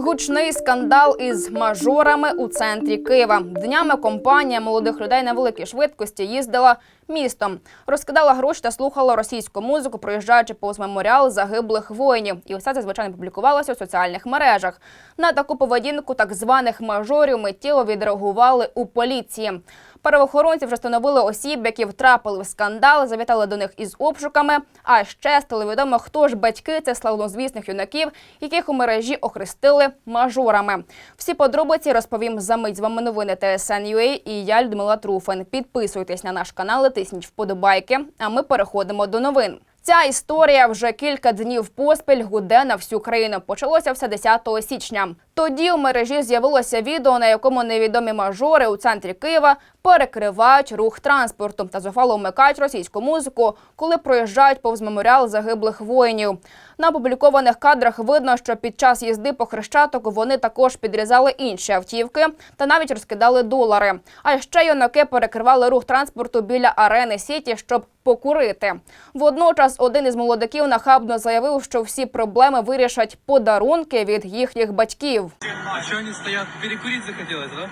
Гучний скандал із мажорами у центрі Києва. Днями компанія молодих людей на великій швидкості їздила містом, розкидала гроші та слухала російську музику, проїжджаючи повз меморіал загиблих воїнів. І все це звичайно публікувалося у соціальних мережах. На таку поведінку так званих мажорів миттєво відреагували у поліції. Правоохоронці вже встановили осіб, які втрапили в скандал, завітали до них із обшуками. А ще стало відомо, хто ж батьки цих славнозвісних юнаків, яких у мережі охрестили мажорами. Всі подробиці розповім за мить. З вами новини ТСН.UA і я Людмила Труфен. Підписуйтесь на наш канал, і тисніть вподобайки. А ми переходимо до новин. Ця історія вже кілька днів поспіль гуде на всю країну. Почалося все 10 січня. Тоді у мережі з'явилося відео, на якому невідомі мажори у центрі Києва перекривають рух транспорту та зухвало вмикають російську музику, коли проїжджають повз меморіал загиблих воїнів. На опублікованих кадрах видно, що під час їзди по хрещаток вони також підрізали інші автівки та навіть розкидали долари. А ще юнаки перекривали рух транспорту біля арени Сіті, щоб покурити. Водночас один із молодиків нахабно заявив, що всі проблеми вирішать подарунки від їхніх батьків. А что они стоят? Перекурить захотелось, да?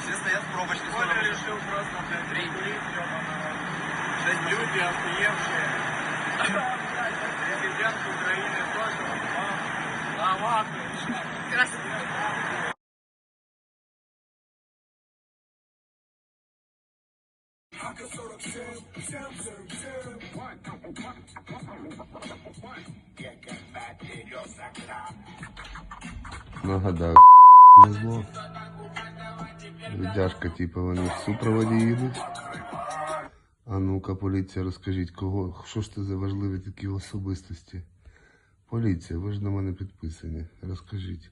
Все стоят в пробочке. Коля решил просто прикурить, Шесть люди охуевшие. Президент Украины тоже. А ладно. Нагадаю, не зло. Людяшка, типу, вони в супроводі їдуть. А ну-ка, поліція, розкажіть, кого, що ж це за важливі такі особистості? Поліція, ви ж на мене підписані. Розкажіть.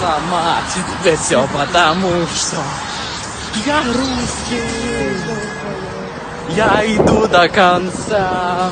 Сама тебе все потому что я русский. Я иду до конца.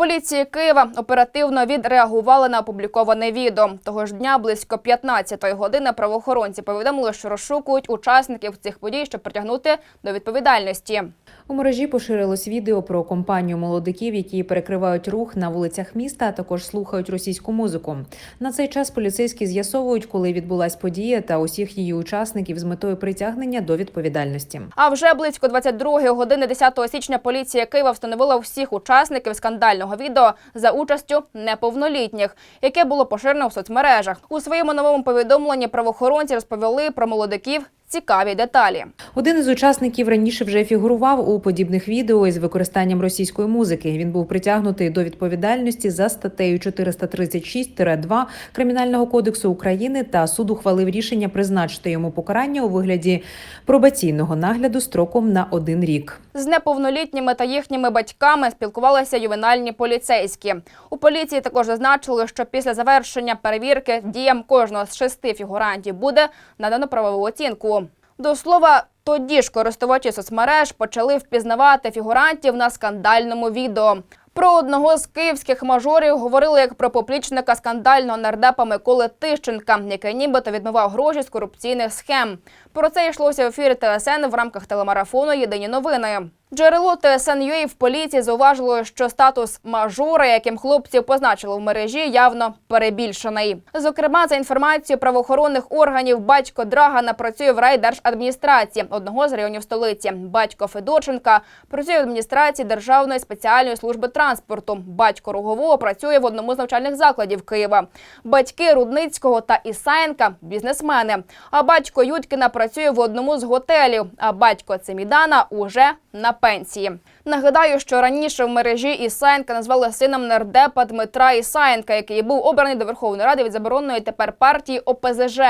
Поліції Києва оперативно відреагували на опубліковане відео. Того ж дня близько 15-ї години правоохоронці повідомили, що розшукують учасників цих подій, щоб притягнути до відповідальності. У мережі поширилось відео про компанію молодиків, які перекривають рух на вулицях міста, а також слухають російську музику. На цей час поліцейські з'ясовують, коли відбулась подія та усіх її учасників з метою притягнення до відповідальності. А вже близько 22-ї години 10 січня поліція Києва встановила всіх учасників скандального відео за участю неповнолітніх, яке було поширено в соцмережах. У своєму новому повідомленні правоохоронці розповіли про молодиків цікаві деталі. Один із учасників раніше вже фігурував у подібних відео із використанням російської музики. Він був притягнутий до відповідальності за статтею 436-2 Кримінального кодексу України та суд ухвалив рішення призначити йому покарання у вигляді пробаційного нагляду строком на один рік. З неповнолітніми та їхніми батьками спілкувалися ювенальні поліцейські. У поліції також зазначили, що після завершення перевірки діям кожного з шести фігурантів буде надано правову оцінку. До слова, тоді ж користувачі соцмереж почали впізнавати фігурантів на скандальному відео. Про одного з київських мажорів говорили як про поплічника скандального нардепа Миколи Тищенка, який нібито відмивав гроші з корупційних схем. Про це йшлося в ефірі ТСН в рамках телемарафону Єдині новини. Джерело ТСН.UA в поліції зауважило, що статус мажора, яким хлопців позначили в мережі, явно перебільшений. Зокрема, за інформацією правоохоронних органів, батько Драгана працює в райдержадміністрації одного з районів столиці. Батько Федорченка працює в адміністрації Державної спеціальної служби транспорту. Батько Рогового працює в одному з навчальних закладів Києва. Батьки Рудницького та Ісаєнка бізнесмени. А батько Юткіна працює в одному з готелів. А батько Цемідана уже на пенсії. Нагадаю, що раніше в мережі Ісаєнка назвали сином нардепа Дмитра Ісаєнка, який був обраний до Верховної Ради від забороненої тепер партії ОПЗЖ.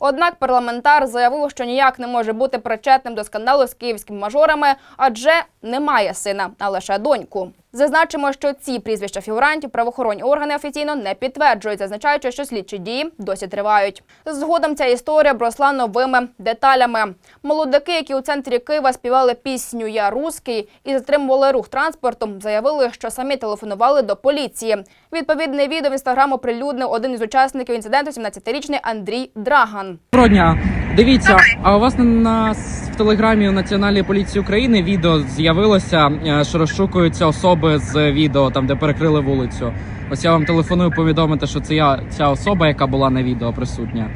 Однак парламентар заявив, що ніяк не може бути причетним до скандалу з київськими мажорами, адже немає сина, а лише доньку. Зазначимо, що ці прізвища фігурантів правоохоронні органи офіційно не підтверджують, зазначаючи, що слідчі дії досі тривають. Згодом ця історія обросла новими деталями. Молодики, які у центрі Києва співали пісню Я руський і затримували рух транспортом, заявили, що самі телефонували до поліції. Відповідне відео в інстаграм оприлюднив один із учасників інциденту, 17-річний Андрій Драган. Доброго дня. Дивіться, а у вас на, в телеграмі Національної поліції України відео з'явилося, е, що розшукуються особи з відео, там де перекрили вулицю. Ось я вам телефоную повідомити, що це я ця особа, яка була на відео присутня.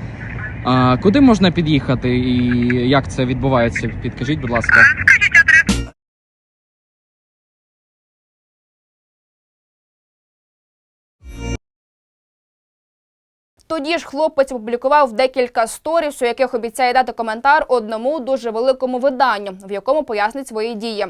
А, куди можна під'їхати і як це відбувається? Підкажіть, будь ласка. Тоді ж хлопець опублікував декілька сторіс, у яких обіцяє дати коментар одному дуже великому виданню, в якому пояснить свої дії.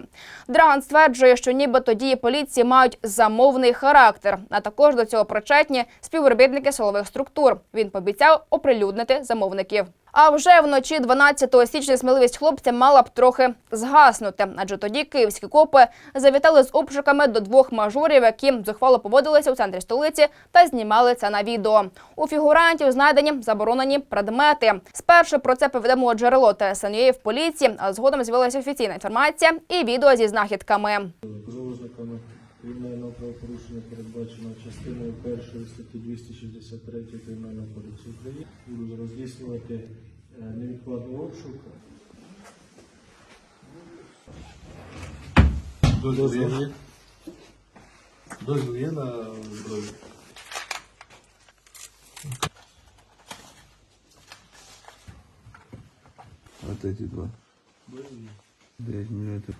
Драган стверджує, що нібито дії поліції мають замовний характер, а також до цього причетні співробітники силових структур. Він пообіцяв оприлюднити замовників. А вже вночі 12 січня сміливість хлопця мала б трохи згаснути, адже тоді київські копи завітали з обшуками до двох мажорів, які зухвало поводилися у центрі столиці та знімали це на відео. У фігурантів знайдені заборонені предмети. Спершу про це повідомило джерело ТСНЮ в поліції, а згодом з'явилася офіційна інформація і відео зі знахідками. 263 Кримінального кодексу України Буду здійснювати е, невідкладний обшук. Дозвіл є? Дозвіл є на зброю? Вот эти два. 9 миллиметров.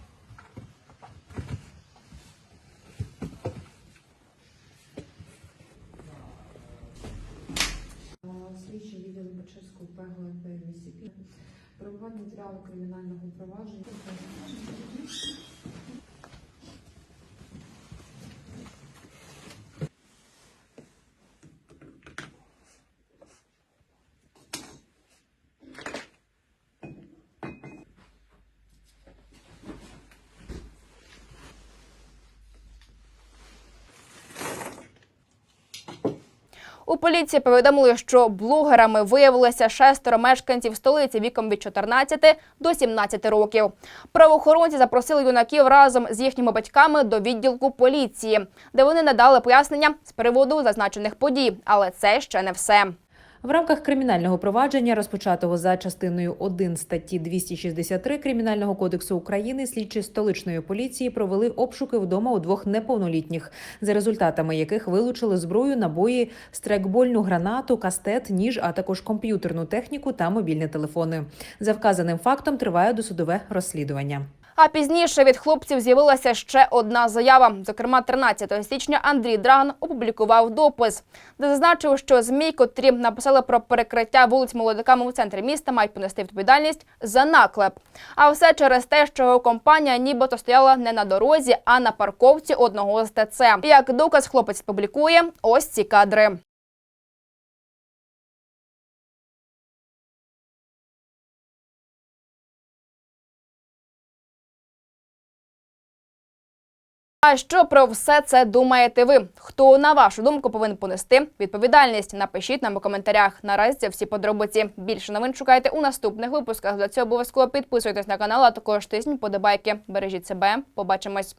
У поліції повідомили, що блогерами виявилося шестеро мешканців столиці віком від 14 до 17 років. Правоохоронці запросили юнаків разом з їхніми батьками до відділку поліції, де вони надали пояснення з приводу зазначених подій. Але це ще не все. В рамках кримінального провадження, розпочатого за частиною 1 статті 263 Кримінального кодексу України, слідчі столичної поліції провели обшуки вдома у двох неповнолітніх, за результатами яких вилучили зброю, набої, страйкбольну гранату, кастет, ніж, а також комп'ютерну техніку та мобільні телефони. За вказаним фактом триває досудове розслідування. А пізніше від хлопців з'явилася ще одна заява. Зокрема, 13 січня Андрій Драган опублікував допис, де зазначив, що змі, котрі написали про перекриття вулиць молодиками у центрі міста, мають понести відповідальність за наклеп. А все через те, що його компанія нібито стояла не на дорозі, а на парковці одного з ТЦ. Як доказ хлопець публікує ось ці кадри. А що про все це думаєте ви? Хто на вашу думку повинен понести відповідальність? Напишіть нам у коментарях. Наразі це всі подробиці. Більше новин шукайте у наступних випусках. За цього обов'язково підписуйтесь на канал, а також тисніть подобайки. Бережіть себе. Побачимось.